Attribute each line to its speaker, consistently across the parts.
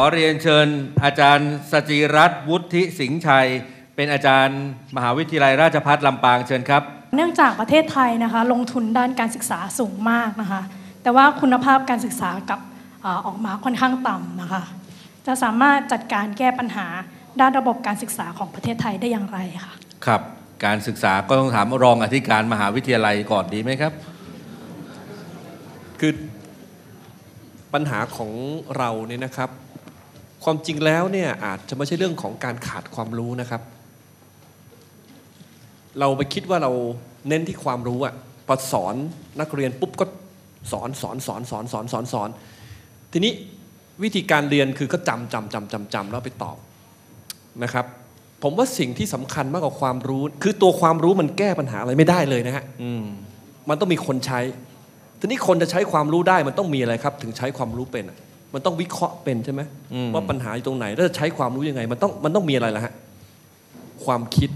Speaker 1: อเรียนเชิญ อาจารย์สจิรัตน์วุฒิสิงห์ชัย เป็นอาจารย์มหาวิทยาลัยราชภัฏลำปางเชิญครับ
Speaker 2: เนื่องจากประเทศไทยนะคะ ลงทุนด้านการศึกษาสูงมากนะคะ แต่ว่าคุณภาพการศึกษากับเออออกมาค่อนข้างต่ำนะคะ จะสามารถจัดการแก้ปัญหาด้านระบบการศึกษาของประเทศไทยได้อย่างไรคะ
Speaker 1: ครับการศึกษาก็ต้องถามรองอธิการมหาวิทยาลัยก่อนดีไหมครับ
Speaker 3: คือปัญหาของเราเนี่ยนะครับ ความจริงแล้วเนี่ยอาจจะไม่ใช่เรื่องของการขาดความรู้นะครับ เราไปคิดว่าเราเน้นที่ความรู้อะพอสอนนักเรียนปุ๊บก็สอนสอนสอนสอนสอนสอนสอน ทีนี้วิธีการเรียนคือก็จำจำจำจำจำแล้วไปตอบนะครับ ผมว่าสิ่งที่สำคัญมากกว่าความรู้ คือตัวความรู้มันแก้ปัญหาอะไรไม่ได้เลยนะฮะ
Speaker 1: อืม
Speaker 3: มันต้องมีคนใช้ ทีนี้คนจะใช้ความรู้ได้มันต้องมีอะไรครับ ถึงใช้ความรู้เป็นอะ มันต้องวิเคราะห์เป็นใช่ไหม
Speaker 1: อืม
Speaker 3: ว่าปัญหาอยู่ตรงไหนแล้วจะใช้ความรู้ยังไง มันต้องมันต้องมีอะไรล่ะฮะความคิด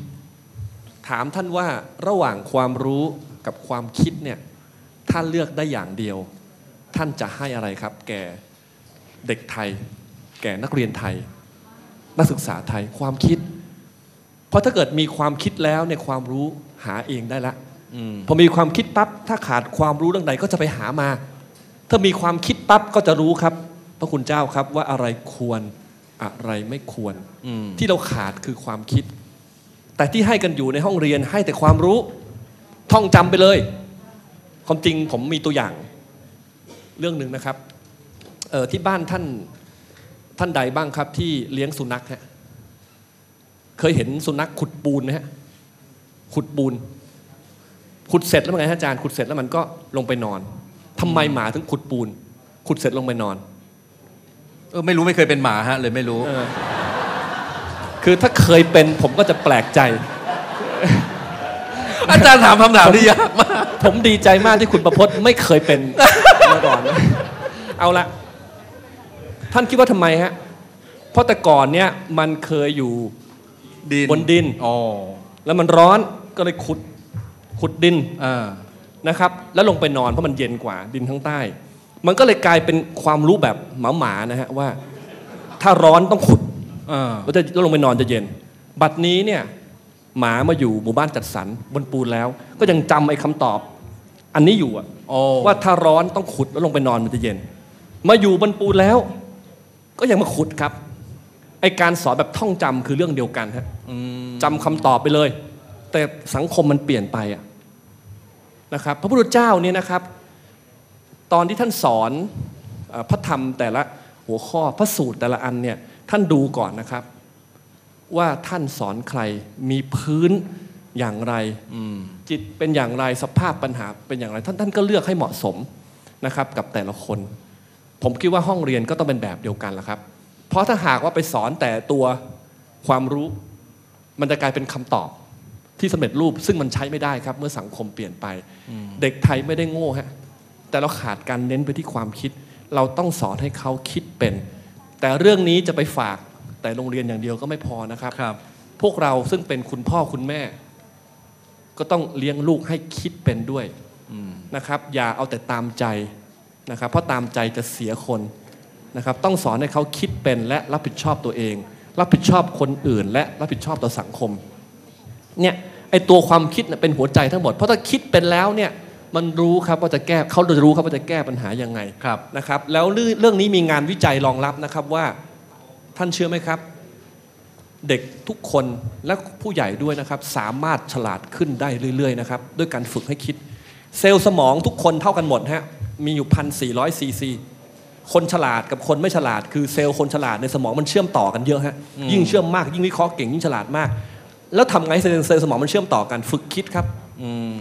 Speaker 3: ถามท่านว่าระหว่างความรู้กับความคิดเนี่ยท่านเลือกได้อย่างเดียว ท่านจะให้อะไรครับ แก่เด็กไทย แก่นักเรียนไทย นักศึกษาไทยความคิด เพราะถ้าเกิดมีความคิดแล้วเนี่ยความรู้หาเองได้ละ
Speaker 1: อืม
Speaker 3: พอมีความคิดปั๊บถ้าขาดความรู้เรื่องใดก็จะไปหามา ถ้ามีความคิดปั๊บก็จะรู้ครับพ ระคุณเจ้าครับว่าอะไรควรอะไรไม่ควร
Speaker 1: อืม
Speaker 3: ที่เราขาดคือความคิด แต่ที่ให้กันอยู่ในห้องเรียนให้แต่ความรู้ ท่องจำไปเลย ความจริงผมมีตัวอย่างเรื่องหนึ่งนะครับเออที่บ้านท่านท่านใดบ้างครับที่เลี้ยงสุนัขฮะเคยเห็นสุนัขขุดปูนไหมฮะขุดปูน ขุดเสร็จแล้วมันไงฮะอาจารย์ขุดเสร็จแล้วมันก็ลงไปนอนทำไมหมาถึงขุดปูน ขุดเสร็จลงไปนอน
Speaker 1: เออไม่รู้ไม่เคยเป็นหมาฮะเลยไม่รู้
Speaker 3: เออคือถ้าเคยเป็นผมก็จะแปลกใจ
Speaker 1: อาจารย์ถามคำถามที่ยากมาก
Speaker 3: ผมดีใจมากที่คุณประพจน์ไม่เคยเป็นมาก่อนนะเอาละท่านคิดว่าทำไมฮะ เพราะแต่ก่อนเนี่ยมันเคยอยู่
Speaker 1: ดิน
Speaker 3: บนดิน
Speaker 1: อ๋อ
Speaker 3: แล้วมันร้อนก็เลยขุดขุดดิน
Speaker 1: อ่า
Speaker 3: นะครับ แล้วลงไปนอนเพราะมันเย็นกว่าดินข้างใต้ มันก็เลยกลายเป็นความรู้แบบหมาๆนะฮะว่า ถ้าร้อนต้องขุด
Speaker 1: อ่า
Speaker 3: แล้วจะแล้วลงไปนอนจะเย็น บัดนี้เนี่ยหมามาอยู่หมู่บ้านจัดสรรบนปูนแล้ว ก็ยังจำไอ้คำตอบ อันนี้อยู่อะ
Speaker 1: โอ้
Speaker 3: ว่าถ้าร้อนต้องขุดแล้วลงไปนอนมันจะเย็น มาอยู่บนปูนแล้ว ก็ยังมาขุดครับไอการสอนแบบท่องจำคือเรื่องเดียวกันฮะ
Speaker 1: อืม
Speaker 3: จำคำตอบไปเลย แต่สังคมมันเปลี่ยนไปอะนะครับ พระพุทธเจ้าเนี่ยนะครับ ตอนที่ท่านสอนเออพระธรรมแต่ละหัวข้อพระสูตรแต่ละอันเนี่ยท่านดูก่อนนะครับ ว่าท่านสอนใครมีพื้นอย่างไร
Speaker 1: อืม
Speaker 3: จิตเป็นอย่างไรสภาพปัญหาเป็นอย่างไร ท่านท่านก็เลือกให้เหมาะสมนะครับ กับแต่ละคน ผมคิดว่าห้องเรียนก็ต้องเป็นแบบเดียวกันละครับ เพราะถ้าหากว่าไปสอนแต่ตัวความรู้ มันจะกลายเป็นคำตอบที่สำเร็จรูป ซึ่งมันใช้ไม่ได้ครับ เมื่อสังคมเปลี่ยนไป เด็กไทยไม่ได้โง่ฮะ แต่เราขาดการเน้นไปที่ความคิด เราต้องสอนให้เขาคิดเป็น แต่เรื่องนี้จะไปฝากแต่โรงเรียนอย่างเดียวก็ไม่พอนะครับ
Speaker 1: ครับ
Speaker 3: พวกเราซึ่งเป็นคุณพ่อคุณแม่ ก็ต้องเลี้ยงลูกให้คิดเป็นด้วย
Speaker 1: อืม
Speaker 3: นะครับ อย่าเอาแต่ตามใจนะครับ เพราะตามใจจะเสียคนนะครับ ต้องสอนให้เขาคิดเป็นและรับผิดชอบตัวเอง รับผิดชอบคนอื่น และรับผิดชอบต่อสังคมเนี่ยไอตัวความคิดน่ะเป็นหัวใจทั้งหมด เพราะถ้าคิดเป็นแล้วเนี่ย มันรู้ครับว่าจะแก้เขาจะรู้ครับว่าจะแก้ปัญหายังไง
Speaker 1: ครับ
Speaker 3: นะครับ แล้วเรื่องเรื่องนี้มีงานวิจัยรองรับนะครับว่าท่านเชื่อไหมครับ เด็กทุกคนและผู้ใหญ่ด้วยนะครับ สามารถฉลาดขึ้นได้เรื่อยๆนะครับด้วยการฝึกให้คิด เซลล์สมองทุกคนเท่ากันหมดฮะมีอยู่พันสี่ร้อยซีซีคนฉลาดกับคนไม่ฉลาด คือเซลล์คนฉลาดในสมองมันเชื่อมต่อกันเยอะฮะยิ่งเชื่อมมากยิ่งวิเคราะห์เก่งยิ่งฉลาดมาก แล้วทำไงเซลล์เซลล์สมองมันเชื่อมต่อกัน ฝึกคิดครับ
Speaker 1: อืม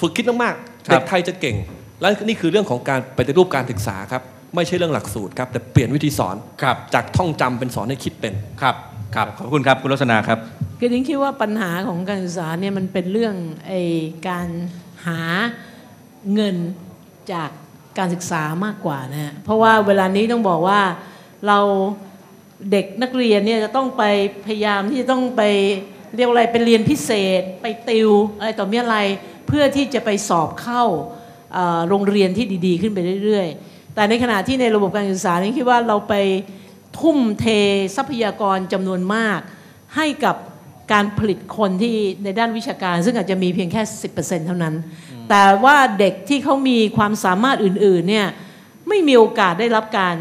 Speaker 3: ฝึกคิดมาก
Speaker 1: ครับ
Speaker 3: ๆ เด็กไทยจะเก่ง และนี่คือเรื่องของการปฏิรูปการศึกษาครับไม่ใช่เรื่องหลักสูตรครับแต่เปลี่ยนวิธีสอน
Speaker 1: ครับ
Speaker 3: จากท่องจำเป็นสอนให้คิดเป็น
Speaker 1: ครับครับขอบคุณครับคุณลักษณะครับ
Speaker 4: คือดิงคิดว่าปัญหาของการศึกษาเนี่ยมันเป็นเรื่องไอการหาเงินจากการศึกษามากกว่านะฮะเพราะว่าเวลานี้ต้องบอกว่าเราเด็กนักเรียนเนี่ยจะต้องไปพยายามที่จะต้องไปเรียกว่าอะไรเป็นเรียนพิเศษ ไปติวอะไรต่อมีอะไร เพื่อที่จะไปสอบเข้าโรงเรียนที่ดีๆ ขึ้นไปเรื่อยๆ แต่ในขณะที่ในระบบการศึกษานี่คิดว่าเราไปทุ่มเททรัพยากรจำนวนมาก ให้กับการผลิตคนที่ในด้านวิชาการ ซึ่งอาจจะมีเพียงแค่ 10%เท่านั้น แต่ว่าเด็กที่เขามีความสามารถอื่นๆเนี่ยไม่มีโอกาสได้รับการ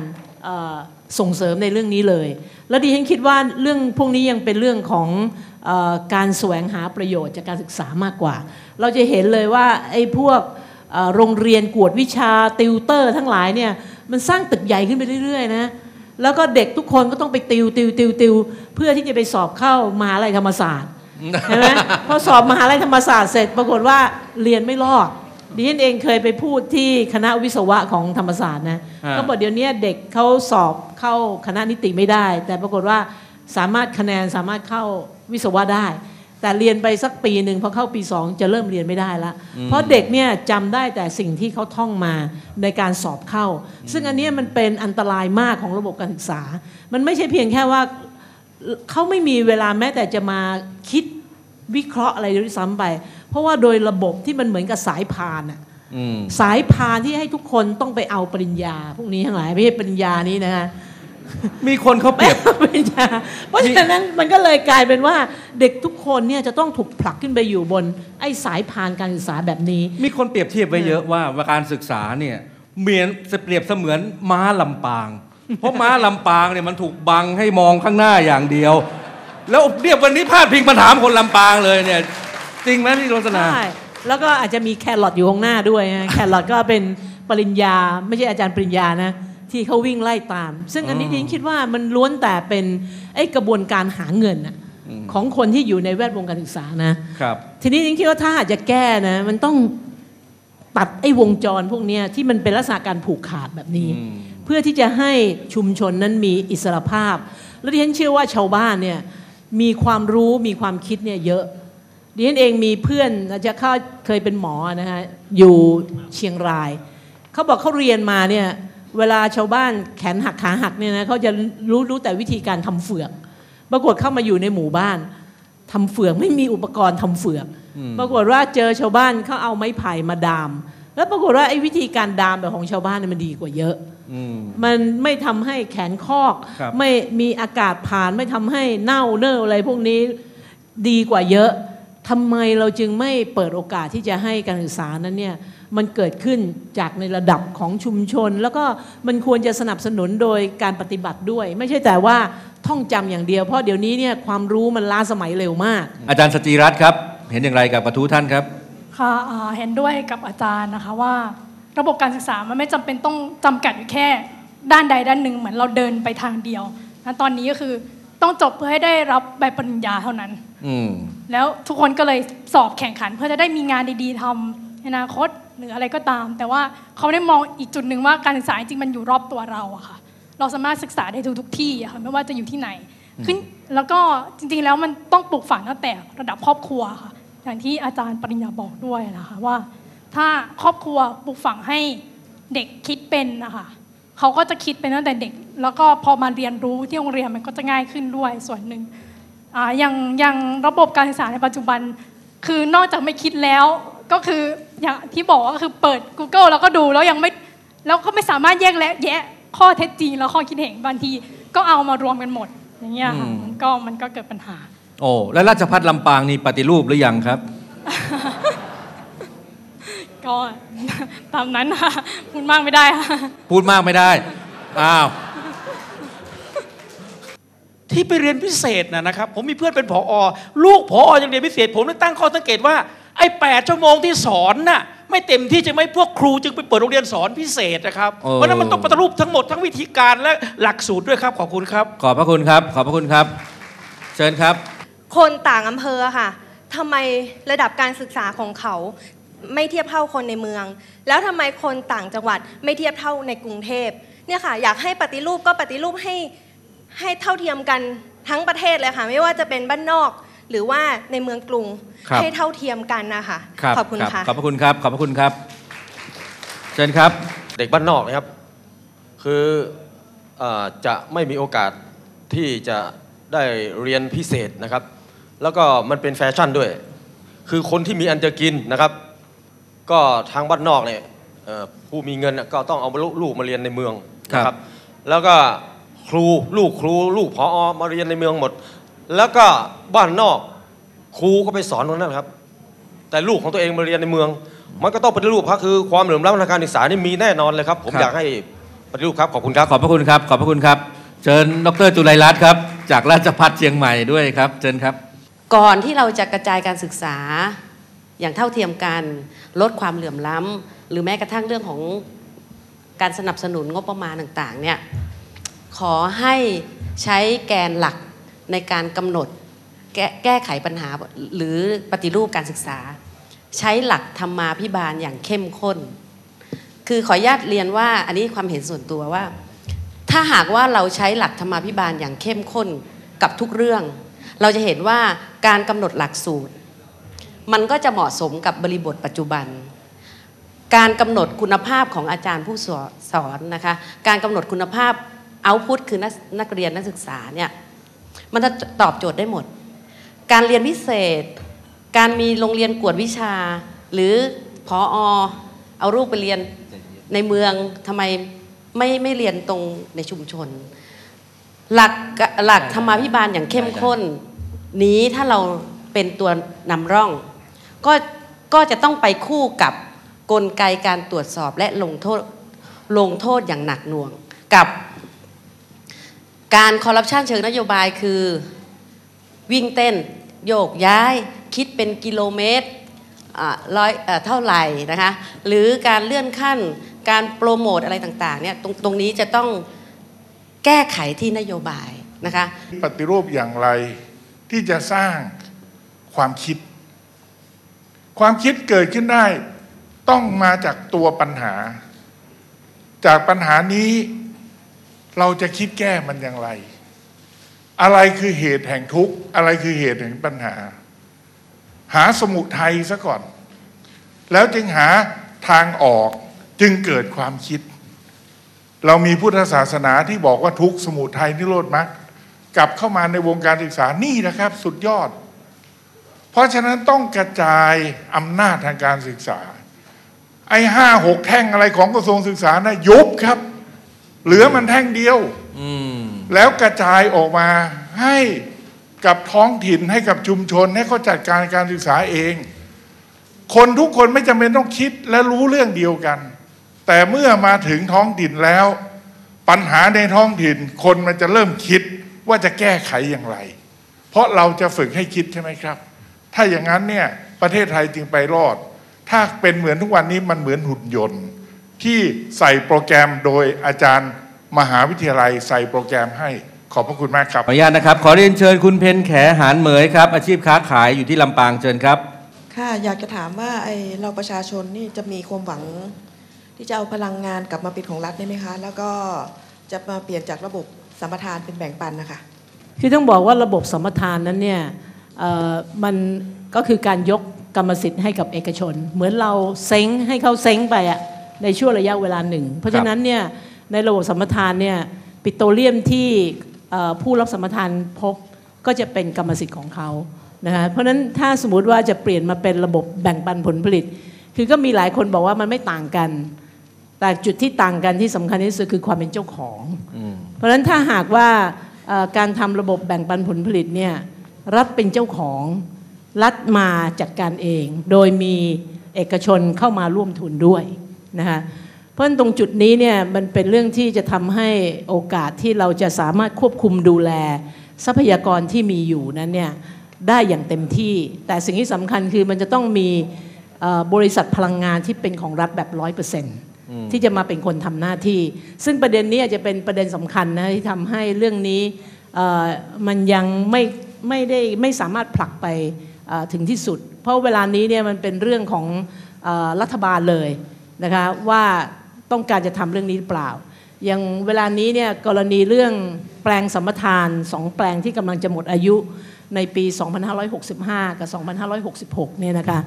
Speaker 4: ส่งเสริมในเรื่องนี้เลย แล้วดิฉันคิดว่าเรื่องพวกนี้ยังเป็นเรื่องของ การแสวงหาประโยชน์จากการศึกษามากกว่า เราจะเห็นเลยว่าไอ้พวกโรงเรียนกวดวิชาติวเตอร์ ทั้งหลายเนี่ยมันสร้างตึกใหญ่ขึ้นไปเรื่อยๆนะแล้วก็เด็กทุกคนก็ต้องไปติวติวติวติวเพื่อที่จะไปสอบเข้ามหาลัยธรรมศาสตร์ใช่ไหมพอสอบมหาลัยธรรมศาสตร์เสร็จปรากฏว่าเรียนไม่รอดดิฉันเองเคยไปพูดที่คณะวิศวะของธรรมศาสตร์นะก็บอกเดี๋ยวนี้เด็กเขาสอบเข้าคณะนิติไม่ได้ แต่ปรากฏว่า สามารถคะแนนสามารถเข้าวิศวะได้ แต่เรียนไปสักปีหนึ่งพอเข้าปีสองจะเริ่มเรียนไม่ได้ละเพราะเด็กเนี่ยจำได้แต่สิ่งที่เขาท่องมาในการสอบเข้า ซึ่งอันเนี้ยมันเป็นอันตรายมากของระบบการศึกษา มันไม่ใช่เพียงแค่ว่าเขาไม่มีเวลาแม้แต่จะมาคิดวิเคราะห์อะไรด้วยซ้ำไป เพราะว่าโดยระบบที่มันเหมือนกับสายพานอะ
Speaker 1: อืม
Speaker 4: สายพานที่ให้ทุกคนต้องไปเอาปริญญา พวกนี้ทั้งหลายไม่ใช่ปริญญานี้นะฮะ
Speaker 1: มีคนเขาเปรียบ
Speaker 4: ปริญญาเพราะฉะนั้นมันก็เลยกลายเป็นว่าเด็กทุกคนเนี่ยจะต้องถูกผลักขึ้นไปอยู่บน ไอ้สายพานการศึกษาแบบนี้
Speaker 1: มีคนเปรียบเทียบไว้เยอะว่าว่าการศึกษาเนี่ยเหมือนเปรียบเสมือนม้าลำปาง เพราะม้าลำปางเนี่ยมันถูกบังให้มองข้างหน้าอย่างเดียว แล้วเรียบวันนี้พาดพิงมาถามคนลำปางเลยเนี่ยจริงไหมพี่โรสนา
Speaker 4: ใช่แล้วก็อาจจะมีแครอทอยู่ข้างหน้าด้วยนะแครอทก็เป็นปริญญา ไม่ใช่อาจารย์ปริญญานะ ที่เขาวิ่งไล่ตาม ซึ่งอันนี้
Speaker 1: อืม
Speaker 4: ดิฉันคิดว่ามันล้วนแต่เป็นไอ้กระบวนการหาเงินน่ะของคนที่อยู่ในแวดวงการศึกษานะ
Speaker 1: ครับ
Speaker 4: ทีนี้จริงๆคิดว่าถ้าอาจจะแก้นะมันต้องตัดไอ้วงจรพวกเนี้ยที่มันเป็นลักษณะการผูกขาดแบบนี้
Speaker 1: อืม
Speaker 4: เพื่อที่จะให้ชุมชนนั้นมีอิสรภาพ และดิฉันเชื่อว่าชาวบ้านเนี่ยมีความรู้มีความคิดเนี่ยเยอะดิฉันเองมีเพื่อนอาจจะเขาเคยเป็นหมอนะฮะอยู่เชียงราย เขาบอกเขาเรียนมาเนี่ย เวลาชาวบ้านแขนหักขาหักเนี่ยนะเขาจะรู้รู้แต่วิธีการทำเฟือก ปรากฏเข้ามาอยู่ในหมู่บ้านทำเฟือกไม่มีอุปกรณ์ทำเฟือก ปรากฏว่าเจอชาวบ้านเขาเอาไม้ไผ่มาดาม แล้วปรากฏว่าไอ้วิธีการดามแบบของชาวบ้านเนี่ยมันดีกว่าเยอะ
Speaker 1: อืม
Speaker 4: มันไม่ทำให้แขนคอก
Speaker 1: ครับ
Speaker 4: ไม่มีอากาศผ่านไม่ทำให้เน่าเน่าอะไรพวกนี้ดีกว่าเยอะ ทำไมเราจึงไม่เปิดโอกาสที่จะให้การศึกษานั้นเนี่ยมันเกิดขึ้นจากในระดับของชุมชน แล้วก็มันควรจะสนับสนุนโดยการปฏิบัติด้วย ไม่ใช่แต่ว่าท่องจำอย่างเดียวเพราะเดี๋ยวนี้เนี่ยความรู้มันล้าสมัยเร็วมาก
Speaker 1: อาจารย์สจีรัตน์ครับ เห็นอย่างไรกับกระทู้ท่านครับ
Speaker 2: ค่ะอ่าเห็นด้วยกับอาจารย์นะคะว่า ระบบการศึกษามันไม่จำเป็นต้องจำกัดอยู่แค่ ด้านใดด้านหนึ่งเหมือนเราเดินไปทางเดียวนะตอนนี้ก็คือต้องจบเพื่อให้ได้รับใบปริญญาเท่านั้น
Speaker 1: อืม
Speaker 2: แล้วทุกคนก็เลยสอบแข่งขัน เพื่อจะได้มีงานดีๆทำในอนาคตหรืออะไรก็ตาม แต่ว่าเขาได้มองอีกจุดหนึ่งว่าการศึกษาจริงๆมันอยู่รอบตัวเราอะค่ะเราสามารถศึกษาได้ทุกๆที่อะค่ะไม่ว่าจะอยู่ที่ไหนขึ้นแล้วก็จริงๆแล้วมันต้องปลูกฝังตั้งแต่ระดับครอบครัวค่ะอย่างที่อาจารย์ปริญญาบอกด้วยนะคะว่า ถ้าครอบครัวปลูกฝังให้เด็กคิดเป็นนะคะเขาก็จะคิดเป็นตั้งแต่เด็ก แล้วก็พอมาเรียนรู้ที่โรงเรียนมันก็จะง่ายขึ้นด้วยส่วนหนึ่ง อ่าอย่างอย่างระบบการศึกษาในปัจจุบัน คือนอกจากไม่คิดแล้วก็คืออย่างที่บอกก็คือเปิด Google แล้วก็ดูแล้วยังไม่แล้วก็ไม่สามารถแยกและแยะข้อเท็จจริงแล้วข้อคิดเห็นบางทีก็เอามารวมกันหมด อย่างเงี้ยค่ะ
Speaker 1: อืม
Speaker 2: มันก็มันก็เกิดปัญหา
Speaker 1: โอ้แล้วราชพัฒลำปางนี่ปฏิรูปหรือยังครับ
Speaker 2: ก็ตามนั้นค่ะพูดมากไม่ได้ค่ะ
Speaker 1: พูดมากไม่ได้อ้าว
Speaker 5: ที่ไปเรียนพิเศษนะนะครับ ผมมีเพื่อนเป็นผอลูกผอยังเรียนพิเศษ ผมเลยตั้งข้อสังเกตว่าไอ้แปดชั่วโมงที่สอนน่ะไม่เต็มที่จะไม่พวกครูจึงไปเปิดโรงเรียนสอนพิเศษนะครับ
Speaker 1: เออ
Speaker 5: เพราะฉะนั้นมันต้องปฏิรูปทั้งหมดทั้งวิธีการและหลักสูตรด้วยครับขอบคุณครับ
Speaker 1: ขอบพระคุณครับ ขอบพระคุณครับ เชิญครับ
Speaker 6: คนต่างอำเภอค่ะทำไมระดับการศึกษาของเขาไม่เทียบเท่าคนในเมือง แล้วทำไมคนต่างจังหวัดไม่เทียบเท่าในกรุงเทพเนี่ยค่ะ อยากให้ปฏิรูปก็ปฏิรูปให้ ให้เท่าเทียมกันทั้งประเทศเลยค่ะ ไม่ว่าจะเป็นบ้านนอก หรือว่าในเมืองกรุง
Speaker 1: ครับ
Speaker 6: ให้เท่าเทียมกันนะคะ
Speaker 1: ครับ
Speaker 6: ขอบคุณ
Speaker 1: รับ
Speaker 6: ค่ะ
Speaker 1: ขอบพระคุณครับ ขอบพระคุณครับ เชิญครับ
Speaker 7: เด็กบ้านนอกนะครับ คือเออจะไม่มีโอกาสที่จะได้เรียนพิเศษนะครับ แล้วก็มันเป็นแฟชั่นด้วย คือคนที่มีอันจะกินนะครับ ก็ทางบ้านนอกเนี่ยเอ่อผู้มีเงินน่ะก็ต้องเอาลูกมาเรียนในเมืองนะค
Speaker 1: ครั
Speaker 7: รับบแล้วก็ ครูลูกครู ลูกพออมาเรียนในเมืองหมด แล้วก็บ้านนอกครูก็ไปสอนตรงนั้นครับ แต่ลูกของตัวเองมาเรียนในเมือง มันก็ต้องปฏิรูปครับคือความเหลื่อมล้ำทางการศึกษานี่มีแน่นอนเลยครับ ผม
Speaker 1: ครับ
Speaker 7: อยากให้ปฏิรูปครับขอบคุณครับ
Speaker 1: ขอบพระคุณครับ ขอบพระคุณครับ เชิญดรจุไลรัตน์ครับ จากราชภัฏเชียงใหม่ด้วยครับ เชิญครับ
Speaker 8: ก่อนที่เราจะกระจายการศึกษาอย่างเท่าเทียมกัน ลดความเหลื่อมล้ำหรือแม้กระทั่งเรื่องของการสนับสนุนงบประมาณต่างๆเนี่ย ขอให้ใช้แกนหลักในการกำหนดแก้แก้ไขปัญหาหรือปฏิรูปการศึกษา ใช้หลักธรรมาภิบาลอย่างเข้มข้น คือขออนุญาตเรียนว่าอันนี้ความเห็นส่วนตัวว่า ถ้าหากว่าเราใช้หลักธรรมาภิบาลอย่างเข้มข้นกับทุกเรื่อง เราจะเห็นว่าการกำหนดหลักสูตร มันก็จะเหมาะสมกับบริบทปัจจุบัน การกำหนดคุณภาพของอาจารย์ผู้สอนนะคะ การกำหนดคุณภาพ เอาพุทคือนักนักเรียนนักศึกษาเนี่ยมันจะตอบโจทย์ได้หมด การเรียนพิเศษ การมีโรงเรียนกวดวิชา หรือพออเอารูปไปเรียนในเมืองทำไมไม่ไม่เรียนตรงในชุมชน หลักหลักธรรมาภิบาลอย่างเข้มข้น นี้ถ้าเราเป็นตัวนำร่อง ก็ก็จะต้องไปคู่กับกลไกการตรวจสอบและลงโทษลงโทษอย่างหนักหน่วง กับ การคอร์รัปชันเชิงนโยบายคือ วิ่งเต้น โยกย้าย คิดเป็นกิโลเมตรอ่าร้อยเอ่อเท่าไหร่นะคะหรือการเลื่อนขั้นการโปรโมทอะไรต่างๆเนี่ยตรงตรงนี้จะต้องแก้ไขที่นโยบายนะคะ
Speaker 9: ปฏิรูปอย่างไรที่จะสร้างความคิด ความคิดเกิดขึ้นได้ ต้องมาจากตัวปัญหา จากปัญหานี้ เราจะคิดแก้มันอย่างไร อะไรคือเหตุแห่งทุกข์ อะไรคือเหตุแห่งปัญหา หาสมุทัยซะก่อน แล้วจึงหาทางออกจึงเกิดความคิด เรามีพุทธศาสนาที่บอกว่าทุกข์สมุทัยนิโรธมรรคกลับเข้ามาในวงการศึกษานี่นะครับ สุดยอด เพราะฉะนั้นต้องกระจายอำนาจทางการศึกษา ไอ้ห้าหกแท่งอะไรของกระทรวงศึกษานะยุบครับ เหลือมันแท่งเดียว
Speaker 1: อืม
Speaker 9: แล้วกระจายออกมาให้กับท้องถิ่นให้กับชุมชนให้เขาจัดการการศึกษาเอง คนทุกคนไม่จำเป็นต้องคิดและรู้เรื่องเดียวกัน แต่เมื่อมาถึงท้องถิ่นแล้ว ปัญหาในท้องถิ่น คนมันจะเริ่มคิดว่าจะแก้ไขอย่างไร เพราะเราจะฝึกให้คิดใช่ไหมครับ ถ้าอย่างนั้นเนี่ยประเทศไทยจึงไปรอด ถ้าเป็นเหมือนทุกวันนี้มันเหมือนหุ่นยนต์ ที่ใส่โปรแกรมโดยอาจารย์มหาวิทยาลัยใส่โปรแกรมให้ขอบพระคุณมากครับ
Speaker 1: ขออนุญาตนะครับ ขอเรียนเชิญคุณเพนแขหานเหมยครับ อาชีพค้าขายอยู่ที่ลำปางเชิญครับ
Speaker 10: ค่ะอยากจะถามว่าไอเราประชาชนนี่จะมีความหวัง ที่จะเอาพลังงานกลับมาเป็นของรัฐได้ไหมคะ แล้วก็จะมาเปลี่ยนจากระบบสัมปทานเป็นแบ่งปันนะคะ
Speaker 4: คือต้องบอกว่าระบบสัมปทานนั้นเนี่ยเอ่อมันก็คือการยกกรรมสิทธิ์ให้กับเอกชน เหมือนเราเซ้งให้เขาเซ้งไปอะ ในช่วงระยะเวลาหนึ่ง เพราะฉะนั้นเนี่ยในระบบสัมปทานเนี่ยปิโตรเลียมที่เอ่อผู้รับสัมปทานพบก็จะเป็นกรรมสิทธิ์ของเขานะคะเพราะฉะนั้นถ้าสมมติว่าจะเปลี่ยนมาเป็นระบบแบ่งปันผลผลิต คือก็มีหลายคนบอกว่ามันไม่ต่างกัน แต่จุดที่ต่างกันที่สำคัญที่สุดคือความเป็นเจ้าของ เพราะฉะนั้นถ้าหากว่าเอ่อการทำระบบแบ่งปันผลผลิตเนี่ยรัฐเป็นเจ้าของรัฐมาจัดการเอง โดยมีเอกชนเข้ามาร่วมทุนด้วย นะคะเพราะฉะนั้นตรงจุดนี้เนี่ยมันเป็นเรื่องที่จะทำให้โอกาสที่เราจะสามารถควบคุมดูแล ทรัพยากรที่มีอยู่นั้นเนี่ยได้อย่างเต็มที่ แต่สิ่งที่สำคัญคือมันจะต้องมีเอ่อบริษัทพลังงานที่เป็นของรัฐแบบร้อยเปอร์เซ็นต์ที่จะมาเป็นคนทำหน้าที่ ซึ่งประเด็นนี้อาจจะเป็นประเด็นสำคัญนะที่ทำให้เรื่องนี้เอ่อมันยังไม่ไม่ได้ไม่สามารถผลักไปเอ่อถึงที่สุด เพราะเวลานี้เนี่ยมันเป็นเรื่องของเออรัฐบาลเลย นะคะว่าต้องการจะทำเรื่องนี้หรือเปล่า อย่างเวลานี้เนี่ยกรณีเรื่องแปลงสัมปทานสองแปลงที่กำลังจะหมดอายุในปี 2565 กับ 2566 เนี่ยนะคะ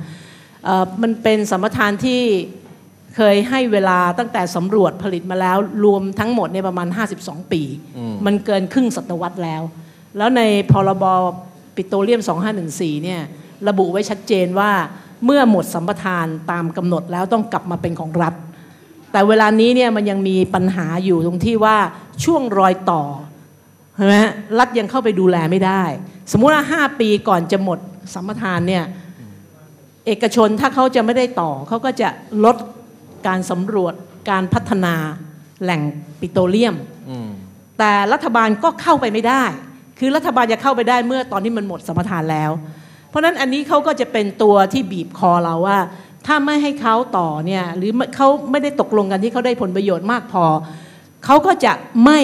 Speaker 4: เอ่อมันเป็นสัมปทานที่เคยให้เวลาตั้งแต่สำรวจผลิตมาแล้วรวมทั้งหมดในยประมาณ 52 ปี มันเกินครึ่งศตวรรษแล้ว แล้วในพรบปิโตรเลียม 2514 เนี่ยระบุไว้ชัดเจนว่า เมื่อหมดสัมปทานตามกำหนดแล้วต้องกลับมาเป็นของรัฐ แต่เวลานี้เนี่ยมันยังมีปัญหาอยู่ตรงที่ว่าช่วงรอยต่อใช่ไหมฮะรัฐยังเข้าไปดูแลไม่ได้ สมมุติว่า 5 ปีก่อนจะหมดสัมปทานเนี่ยเอกชนถ้าเขาจะไม่ได้ต่อเขาก็จะลดการสำรวจการพัฒนาแหล่งปิโตรเลียม แต่รัฐบาลก็เข้าไปไม่ได้ คือรัฐบาลจะเข้าไปได้เมื่อตอนที่มันหมดสัมปทานแล้ว เพราะฉะนั้นอันนี้เขาก็จะเป็นตัวที่บีบคอเราว่า ถ้าไม่ให้เขาต่อเนี่ยหรือเขาไม่ได้ตกลงกันที่เขาได้ผลประโยชน์มากพอเขาก็จะไม่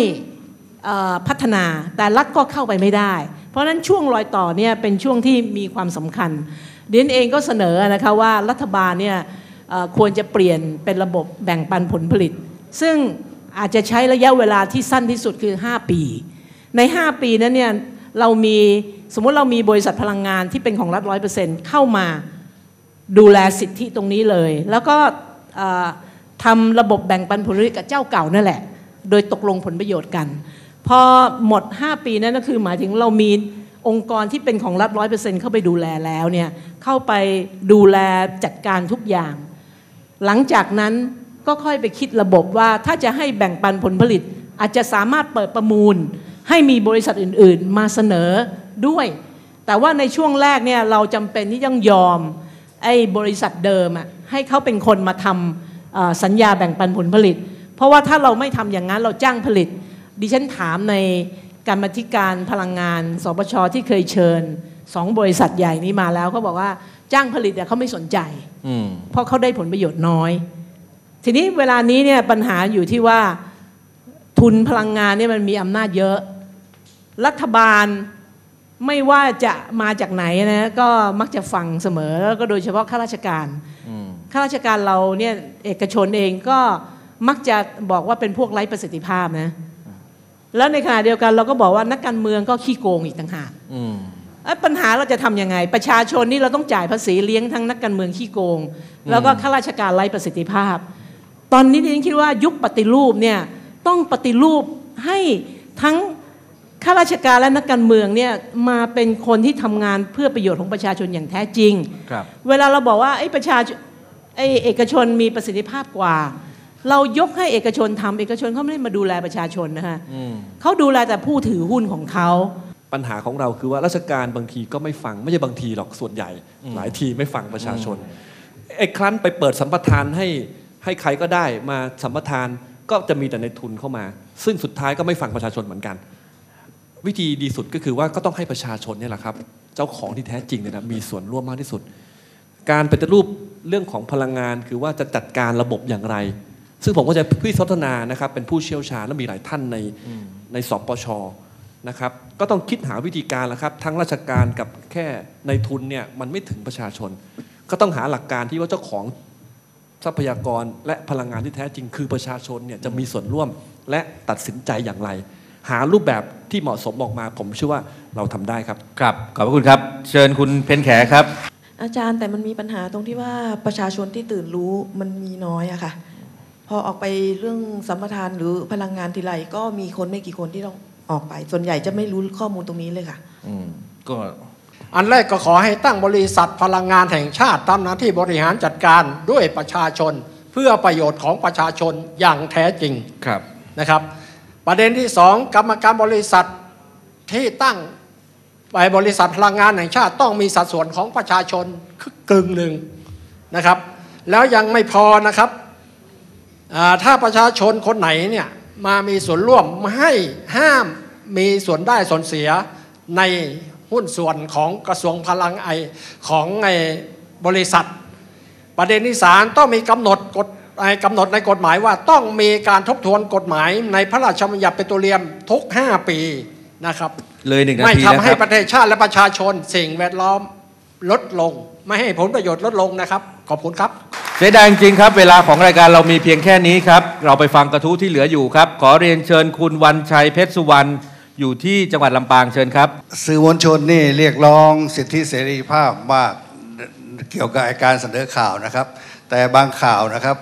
Speaker 4: พัฒนาแต่รัฐก็เข้าไปไม่ได้ เพราะนั้นช่วงรอยต่อเนี่ยเป็นช่วงที่มีความสำคัญเดนเองก็เสนอนะคะว่ารัฐบาลเนี่ยควรจะเปลี่ยนเป็นระบบแบ่งปันผลผลิต ซึ่งอาจจะใช้ระยะเวลาที่สั้นที่สุดคือ 5 ปี ใน 5 ปีนั้นเนี่ยเรามี สมมติเรามีบริษัทพลังงานที่เป็นของรัฐร้อยเปอร์เซ็นต์เข้ามาดูแลสิทธิตรงนี้เลย แล้วก็ทำระบบแบ่งปันผลผลิตกับเจ้าเก่านั่นแหละ โดยตกลงผลประโยชน์กัน พอหมด 5 ปีนั่นก็คือหมายถึงเรามีองค์กรที่เป็นของรัฐร้อยเปอร์เซ็นต์เข้าไปดูแลแล้วเนี่ยเข้าไปดูแลจัดการทุกอย่าง หลังจากนั้นก็ค่อยไปคิดระบบว่าถ้าจะให้แบ่งปันผลผลิต อาจจะสามารถเปิดประมูล ให้มีบริษัทอื่น ๆ มาเสนอ ด้วย แต่ว่าในช่วงแรกเนี่ยเราจำเป็นที่ต้องยอมไอ้บริษัทเดิมอะให้เขาเป็นคนมาทำสัญญาแบ่งปันผลผลิต เพราะว่าถ้าเราไม่ทำอย่างนั้นเราจ้างผลิต ดิฉันถามในการมาธิการพลังงานสปชที่เคยเชิญสองบริษัทใหญ่นี้มาแล้วเขาบอกว่าจ้างผลิตเนี่เขาไม่สนใจเพราะเขาได้ผลประโยชน์น้อย ทีนี้เวลานี้เนี่ยปัญหาอยู่ที่ว่าทุนพลังงานเนี่ยมันมีอำนาจเยอะ รัฐบาล ไม่ว่าจะมาจากไหนนะก็มักจะฟังเสมอแล้วก็โดยเฉพาะข้าราชการข้าราชการเราเนี่ยเอกชนเองก็มักจะบอกว่าเป็นพวกไร้ประสิทธิภาพนะแล้วในขณะเดียวกันเราก็บอกว่านักการเมืองก็ขี้โกงอีกต่างหาก
Speaker 1: อืม
Speaker 4: เอ้ยปัญหาเราจะทำยังไง ประชาชนนี่เราต้องจ่ายภาษีเลี้ยงทั้งนักการเมืองขี้โกง แล้วก็ข้าราชการไร้ประสิทธิภาพ ตอนนี้ดิฉันคิดว่ายุคปฏิรูปเนี่ยต้องปฏิรูปให้ทั้ง ข้าราชการและนักการเมืองเนี่ยมาเป็นคนที่ทำงานเพื่อประโยชน์ของประชาชนอย่างแท้จริง
Speaker 1: ครับ
Speaker 4: เวลาเราบอกว่าไอ้ประชาชนไอ้เอกชนมีประสิทธิภาพกว่า เรายกให้เอกชนทำเอกชนเขาไม่ได้มาดูแลประชาชนนะคะ
Speaker 1: อืม
Speaker 4: เขาดูแลแต่ผู้ถือหุ้นของเขา
Speaker 3: ปัญหาของเราคือว่าราชการบางทีก็ไม่ฟังไม่ใช่บางทีหรอกส่วนใหญ่ หลายทีไม่ฟังประชาชนไอ้ครั้นไปเปิดสัมปทานให้ให้ใครก็ได้มาสัมปทานก็จะมีแต่ในทุนเข้ามา ซึ่งสุดท้ายก็ไม่ฟังประชาชนเหมือนกัน วิธีดีสุดก็คือว่าก็ต้องให้ประชาชนเนี่ยแหละครับ เจ้าของที่แท้จริงเนี่ยนะมีส่วนร่วมมากที่สุด การปฏิรูปเรื่องของพลังงานคือว่าจะจัดการระบบอย่างไร ซึ่งผมก็จะพี่สนทนานะครับ เป็นผู้เชี่ยวชาญและมีหลายท่านในในสปชนะครับ ก็ต้องคิดหาวิธีการแล้วครับ ทั้งราชการกับแค่ในทุนเนี่ยมันไม่ถึงประชาชน ก็ต้องหาหลักการที่ว่าเจ้าของทรัพยากรและพลังงานที่แท้จริง คือประชาชนเนี่ยจะมีส่วนร่วมและตัดสินใจอย่างไร หารูปแบบที่เหมาะสมออกมา ผมเชื่อว่าเราทำได้ครับ
Speaker 1: ครับ ขอบพระคุณครับ เชิญคุณเพนแขครับ
Speaker 10: อาจารย์แต่มันมีปัญหาตรงที่ว่าประชาชนที่ตื่นรู้มันมีน้อยอะค่ะ พอออกไปเรื่องสัมปทานหรือพลังงานทีไรก็มีคนไม่กี่คนที่ต้องออกไป ส่วนใหญ่จะไม่รู้ข้อมูลตรงนี้เลยค่ะ
Speaker 1: อืมก็
Speaker 11: อันแรกก็ขอให้ตั้งบริษัทพลังงานแห่งชาติทำหน้าที่บริหารจัดการด้วยประชาชน เพื่อประโยชน์ของประชาชนอย่างแท้จริง
Speaker 1: ครับ
Speaker 11: นะครับ ประเด็นที่สองกรรมการบริษัทที่ตั้งไปบริษัทพลังงานแห่งชาติต้องมีสัดส่วนของประชาชนกึ่งหนึ่งนะครับ แล้วยังไม่พอนะครับถ้าประชาชนคนไหนเนี่ยมามีส่วนร่วมม่ให้ห้ามมีส่วนได้ส่วนเสียในหุ้นส่วนของกระทรวงพลังไอของไอบริษัท ประเด็นที่สามต้องมีกำหนดกฎ กำหนดในกฎหมายว่าต้องมีการทบทวนกฎหมายในพระราชบัญญัติเปโตรเลียมทุก 5 ปีนะครับ
Speaker 1: เลยหนึ่งนา
Speaker 11: ไม่
Speaker 1: ที
Speaker 11: ทำ
Speaker 1: นะค
Speaker 11: ให้
Speaker 1: รับ
Speaker 11: ประเทศชาติและประชาชนสิ่งแวดล้อมลดลง ไม่ให้ผลประโยชน์ลดลงนะครับ ขอบคุณครับ
Speaker 1: เสียดายจริงๆครับ เวลาของรายการเรามีเพียงแค่นี้ครับ เราไปฟังกระทู้ที่เหลืออยู่ครับ ขอเรียนเชิญคุณวันชัยเพชรสุวรรณอยู่ที่จังหวัดลำปางเชิญครับ
Speaker 12: สื่อมวลชนนี่เรียกร้องสิทธิเสรีภาพมากเกี่ยวกับการเสนอข่าวนะครับ แต่บางข่าวนะครับ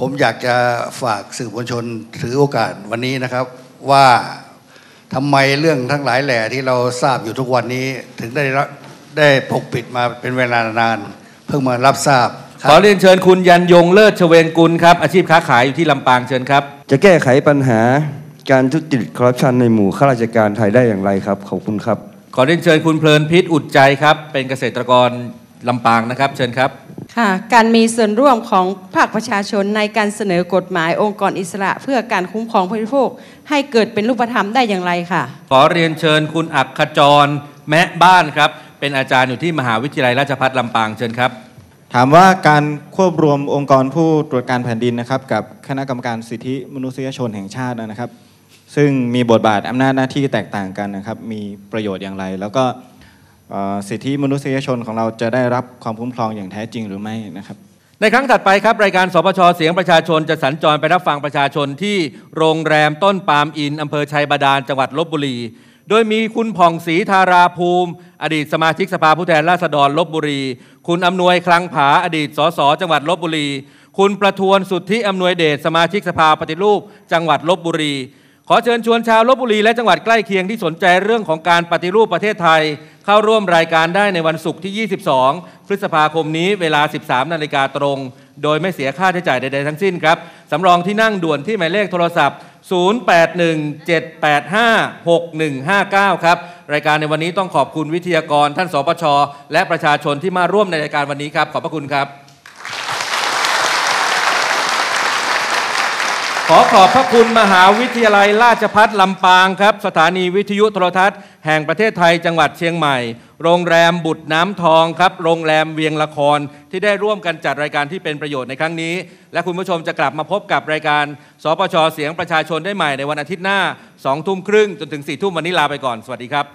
Speaker 12: ผมอยากจะฝากสื่อมวลชนถือโอกาสวันนี้นะครับ ว่าทำไมเรื่องทั้งหลายแหล่ที่เราทราบอยู่ทุกวันนี้ ถึงได้รับได้ปกปิดมาเป็นเวลานาน เพิ่งมารับทราบ
Speaker 1: ขอเรียนเชิญคุณยันยงเลิศชเวงกุลครับ อาชีพค้าขายอยู่ที่ลำปางเชิญครับ
Speaker 13: จะแก้ไขปัญหาการทุจริตคอร์รัปชันในหมู่ข้าราชการไทยได้อย่างไรครับขอบคุณครับ
Speaker 1: ขอเรียนเชิญคุณเพลินพิษอุดใจครับ เป็นเกษตรกรลำปางนะครับ เชิญครับ
Speaker 14: ค่ะการมีส่วนร่วมของภาคประชาชนในการเสนอกฎหมายองค์กรอิสระ เพื่อการคุ้มครองผู้บริโภคให้เกิดเป็นรูปธรรมได้อย่างไรค่ะ
Speaker 1: ขอเรียนเชิญคุณอักขจรแมะบ้านครับ เป็นอาจารย์อยู่ที่มหาวิทยาลัยราชภัฏลำปางเชิญครับ
Speaker 15: ถามว่าการควบรวมองค์กรผู้ตรวจการแผ่นดินนะครับ กับคณะกรรมการสิทธิมนุษยชนแห่งชาตินะครับ ซึ่งมีบทบาทอำนาจหน้าที่แตกต่างกันนะครับ มีประโยชน์อย่างไร แล้วก็เอ่อ สิทธิมนุษยชนของเราจะได้รับความคุ้มครองอย่างแท้จริงหรือไม่นะครับ
Speaker 1: ในครั้งถัดไปครับ รายการสปชเสียงประชาชนจะสัญจรไปรับฟังประชาชนที่โรงแรมต้นปาล์มอินอำเภอชัยบาดาลจังหวัดลบบุรี โดยมีคุณผ่องศรีธาราภูมิ อดีตสมาชิกสภาผู้แทนราษฎรลบบุรี คุณอำนวยคลังผาอดีตสสจังหวัดลบบุรี คุณประทวนสุทธิอำนวยเดชสมาชิกสภาปฏิรูป จังหวัดลบบุรี ขอเชิญชวนชาวลบบุรีและจังหวัดใกล้เคียงที่สนใจเรื่องของการปฏิรูปประเทศไทย เข้าร่วมรายการได้ในวันศุกร์ที่ 22 พฤษภาคมนี้เวลา 13 นาฬิกาตรง โดยไม่เสียค่าใช้จ่ายใด ๆ ทั้งสิ้นครับสำรองที่นั่งด่วนที่หมายเลขโทรศัพท์ 0817856159 ครับ รายการในวันนี้ต้องขอบคุณวิทยากรท่านสปชและประชาชนที่มาร่วมในรายการวันนี้ครับ ขอบพระคุณครับ ขอขอบพระคุณมหาวิทยาลัยราชพัฒลำปางครับ สถานีวิทยุโทรทัศน์ แห่งประเทศไทยจังหวัดเชียงใหม่ โรงแรมบุตรน้ำทองครับ โรงแรมเวียงละคร ที่ได้ร่วมกันจัดรายการที่เป็นประโยชน์ในครั้งนี้ และคุณผู้ชมจะกลับมาพบกับรายการ สปชเสียงประชาชนได้ใหม่ในวันอาทิตย์หน้า2ทุ่มครึ่งจนถึง4ทุ่มวันนี้ลาไปก่อน สวัสดีครับ